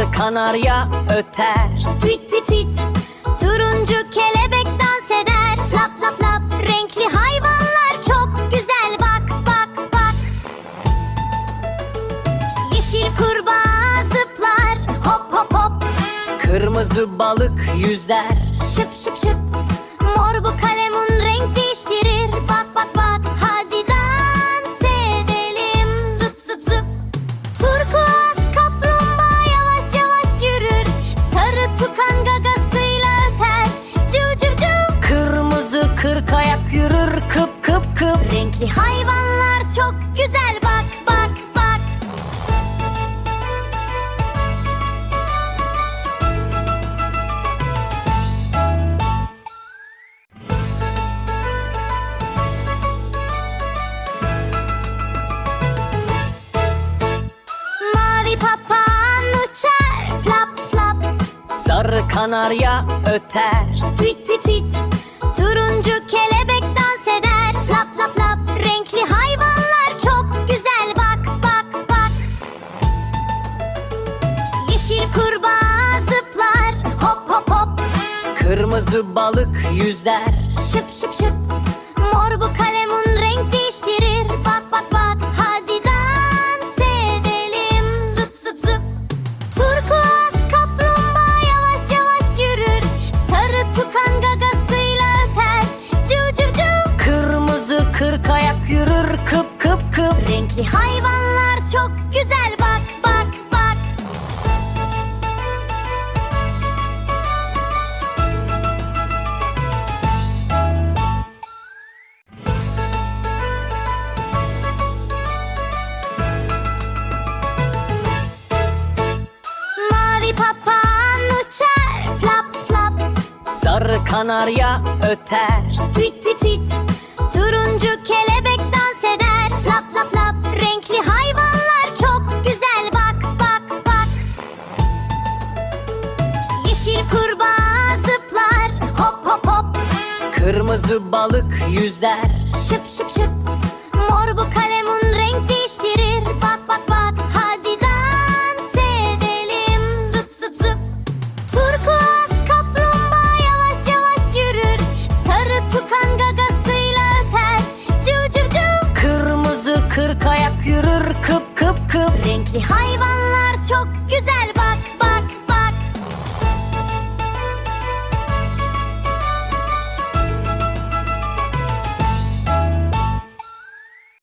kanarya öter. Tweet tweet tweet. Turuncu kelebek dans eder. Flap flap flap. Renkli hayvanlar çok güzel. Bak bak bak. Yeşil kurbağa zıplar. Hop hop hop. Kırmızı balık yüzer. Şıp şıp şıp. Mor bu kalemun renk değiştirir kırk ayak yürür kıp kıp kıp. Renkli hayvanlar çok güzel Bak bak bak. Mavi papağan uçar Flap flap. Sarı kanarya öter. Tweet tweet tweet Turuncu kelebek dans eder. Flap flap flap. Renkli hayvanlar çok güzel. Bak bak bak. Yeşil kurbağa zıplar. Hop hop hop. Kırmızı balık yüzer. Şıp şıp şıp Renkli hayvanlar çok güzel. Bak bak bak. Mavi papağan uçar. Flap flap. Sarı kanarya öter. Tweet tweet tweet Turuncu kelebek Renkli hayvanlar çok güzel. Bak bak bak. Yeşil kurbağa zıplar Hop hop hop. Kırmızı balık yüzer. Şıp şıp şıp. Mor bu Renkli hayvanlar çok güzel bak.